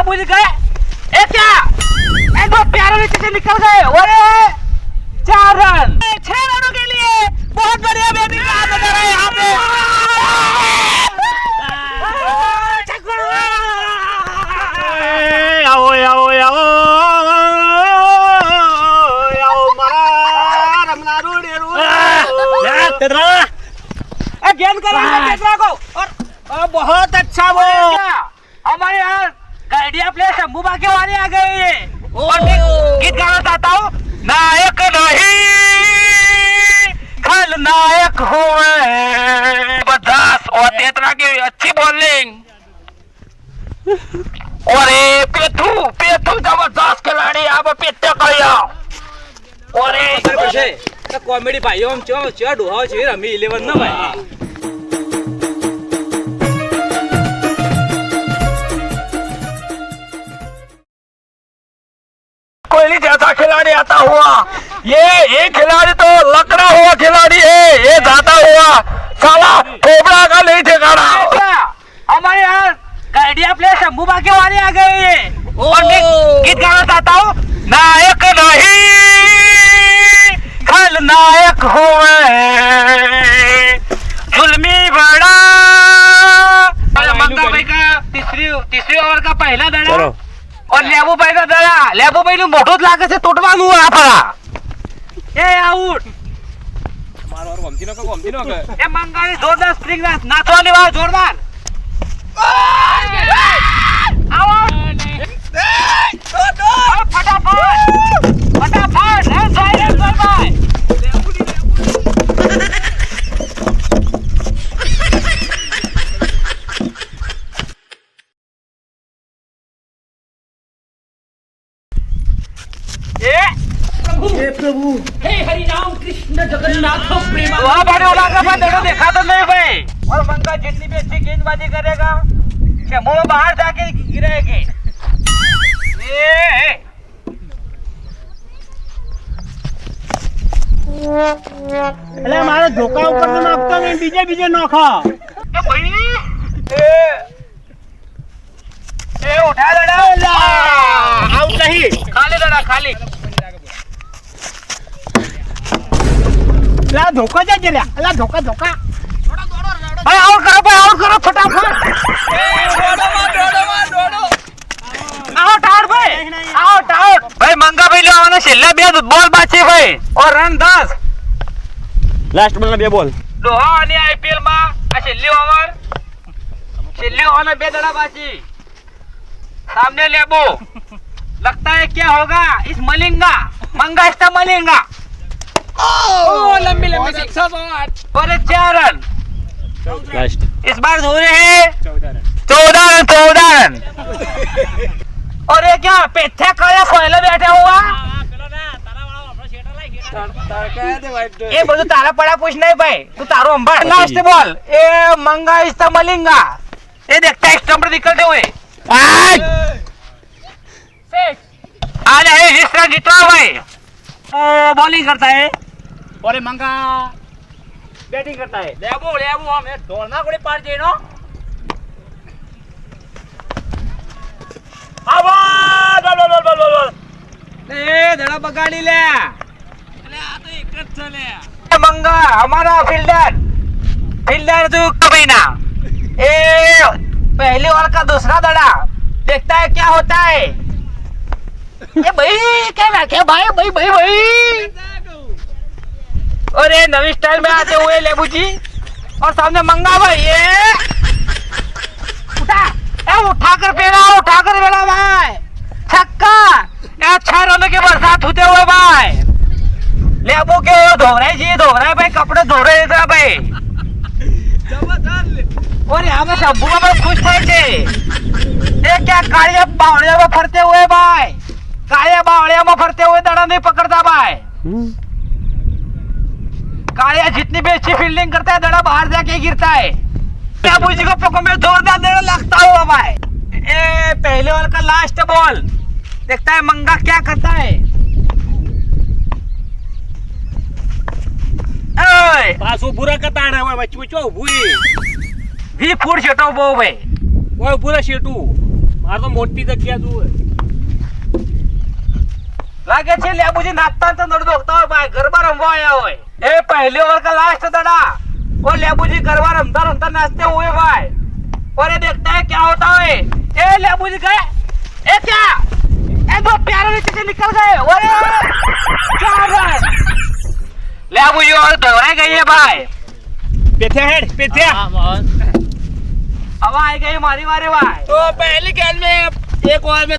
लेबू जी गए ए क्या एक दो प्यारे नीचे से निकल गए ओरे चार रन छह रनों के लिए बहुत बढ़िया बैटिंग का नजर है यहाँ पे आ गए ये और मैं गीत गाना चाहता हूँ नायक नहीं खलनायक हुए बदास और तेतरा की अच्छी बॉलिंग और ये पेथू पेथू ज़बरदस्त खिलाड़ी यहाँ पे पेटे करिया ये कॉमेडी भाई हम चो चो डुहाव छी रमी इलेवन ना कोहली जैसा खिलाड़ी आता हुआ ये ये खिलाड़ी तो लकड़ा हुआ खिलाड़ी है ये जाता हुआ साला कोबरा का नहीं ठिकाना हमारे यहाँ गाइडिया प्लेयर शंभू बाके वाले आ गए ये और मैं गीत गाना चाहता हूँ नायक नहीं खलनायक हुए મોઢો જ લાગે છે તોડવાનું આ ફળા એ આઉટ મારો નો ગમતી નો કે એ મંગાણી જોરદાર સ્પ્રિંગ નાખવાની વાર જોરદાર. हे हरि राम कृष्ण जगन्नाथ प्रेमा वहाँ बड़े उड़ा का बंद देखो देखा तो नहीं भाई और मंगा जितनी भी अच्छी गेंदबाजी करेगा शंभू में बाहर जाके गिरेगी ये એટલે મારે ધોકા ઉપર તો નાખતો નહીં બીજે બીજે નોખો ये भाई ए ए उठा लड़ा આઉટ નહીં खाली लड़ा खाली એટલે આ ધોકો જાય છે લ્યા એટલે આ ધોકા ધોકા भाई आउट करो भाई आउट करो फटाफट આઉટ આઉટ ભાઈ આઉટ આઉટ ભાઈ મંગા ભાઈ લેવાના છેલ્લા બે બોલ બાકી ભાઈ ઓર રન 10 લાસ્ટ બોલના બે બોલ ડોહા અને આઈપીએલ માં આ છેલ્લી ઓવર છેલ્લી ओवर में બે દડા બાકી सामने लेबो लगता है क्या होगा इस मलिंगा मंगा इसका मलिंगा रन इस बार हो रहे हैं चौदह रन चौदह रन और ये क्या पेथे खाया खोले बैठे हुआ એ तारा पड़ा कुछ नहीं भाई तू तारो अंबर लास्ट बॉल બોલ मंगा इस ઇસ્તા मलिंगा ये देखता है स्टंप निकलते हुए आज आज है इस तरह जीता भाई बॉलिंग करता है ઓરે મંગા બેટિંગ કરતા હે લેબુ લેબુ આમ એ ઢોલના કોડી પાડ જઈનો આવો બોલ બોલ બોલ બોલ બોલ એ ધડા બગાડી લે મંગા हमारा फील्डर फील्डर तू कभी ना ए पहली ओवर का दूसरा दड़ा देखता है क्या होता है ये भाई क्या रखे भाई भाई भाई भाई और ये नवी स्टाइल में आते हुए लेबू जी और सामने मंगा भाई ये उठा ए उठा कर फेरा उठा कर फेरा भाई छक्का ये अच्छा रनों के बरसात होते हुए भाई लेबू के धो रहे जी धो रहे भाई कपड़े धो रहे इधर भाई और यहाँ पे शंभू में बड़ा खुश थे थे ये क्या कालिया बावड़िया में फरते हुए भाई कालिया बावड़िया में फरते हुए दड़ा नहीं पकड़ता भाई कालिया जितनी भी अच्छी फील्डिंग करता है दड़ा बाहर जाके गिरता है बाबू जी को पको में जोरदार दड़ा लगता हुआ भाई ए पहले ओवर का लास्ट बॉल देखता है मंगा क्या करता है ओए પાછું ભૂરા કતાડે હોય વચ્ચે વચ્ચે ઊભું વી ફૂડ છેટો બહુ ભાઈ ઓય ભૂરા શેટું આ તો મોટી જગ્યા જુએ લાગે છે લેબુજી નાચતા તો નડ દોખતા હોય ભાઈ ગરબા રમવા આયા હોય એ પહેલી ઓવર का लास्ट दड़ा वो लेबूजी गरबा रमता रमता नाचते हुए भाई और ये देखता है क्या होता है ए लेबूजी गए ए क्या ए दो प्यारे नीचे से निकल गए अरे क्या हो रहा है लेबूजी और दोहराई गई है भाई પેથ્યા હેડ પેથ્યા अब आई गई मारी मारी भाई तो पहली गेंद में एक ओवर में